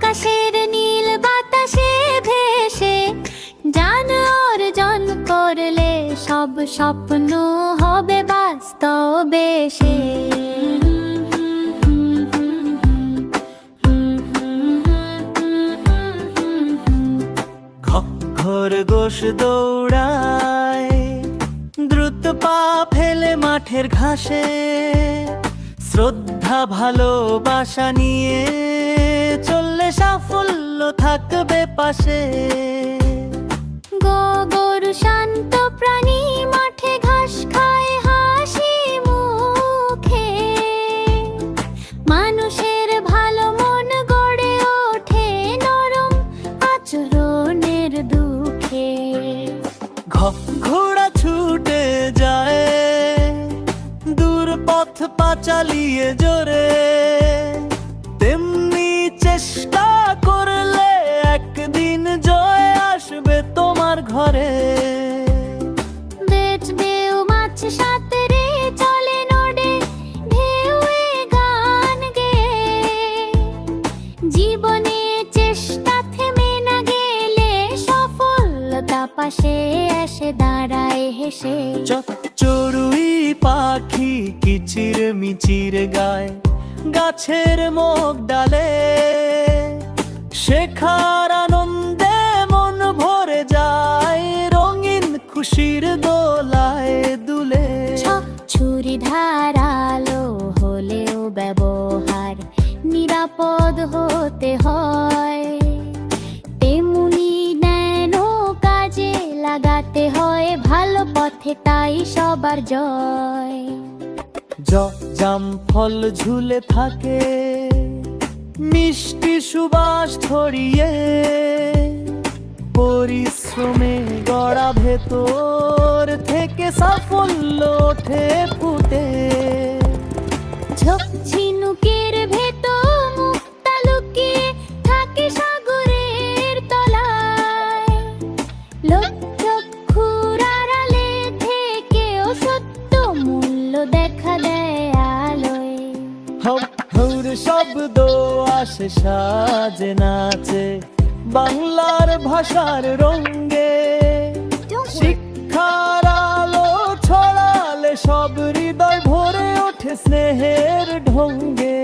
আকাশের নীল বাতাসে ভেসে, জান অর্জন করলে সব স্বপ্ন হবে বাস্তবে সে। খরগোশ দৌড়ায়, দ্রুত পা ফেলে মাঠের ঘাসে, শ্রদ্ধা ভালোবাসা নিয়ে সাফল্য থাকবে পাশে। গরু শান্ত প্রাণী মাঠে ঘাস খায় হাসি মুখে। মানুষের ভালো মন গড়ে ওঠে নরম আচরণের দুঃখে। ঘোড়া ছুটে যায় দূর পথ পা চালিয়ে জোরে। তোমার ঘরে। বেট মাছ সাঁতরে চলে নড়ে ঢেউয়ে গান গে। জীবনে চেষ্টা থেমে না গেলে সফলতা পাশে এসে দাঁড়ায় হেসে। চড়ুই পাখি কিচির মিচির গায় গাছের মুখ ডালে। খুশির দোলায় দুলে। ছুরি ধারালো হলেও ব্যবহার নিরাপদ হতে হয়। তেমনি ন্যান কাজে লাগাতে হয় ভালো পথে তাই সবার জয়। জ জাম ফল ঝুলে থাকে মিষ্টি সুবাস ছড়িয়ে পরিশ্রমে গড়া ভেতর থেকে সাফল্য ওঠে ফুটে। ঝিনুকের ভেতর মুক্তা লুকিয়ে থাকে সাগরের তলায়। লোক চক্ষুর আড়ালে থেকেও সত্য মূল্য দেখা দেয় আলোয়। হম হৌর শব্দ আসে সাজে নাচে। বাংলার ভাষার রঙ্গে শিক্ষার আলো ছড়ালে সব হৃদয় ভরে ওঠে স্নেহের ঢঙ্গে।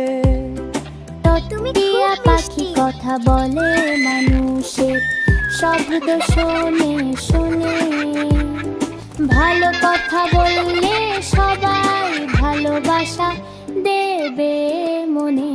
পাখি কথা বলে মানুষের শব্দ শোনে শোনে। ভালো কথা বললে সবাই ভালোবাসা দেবে মনে।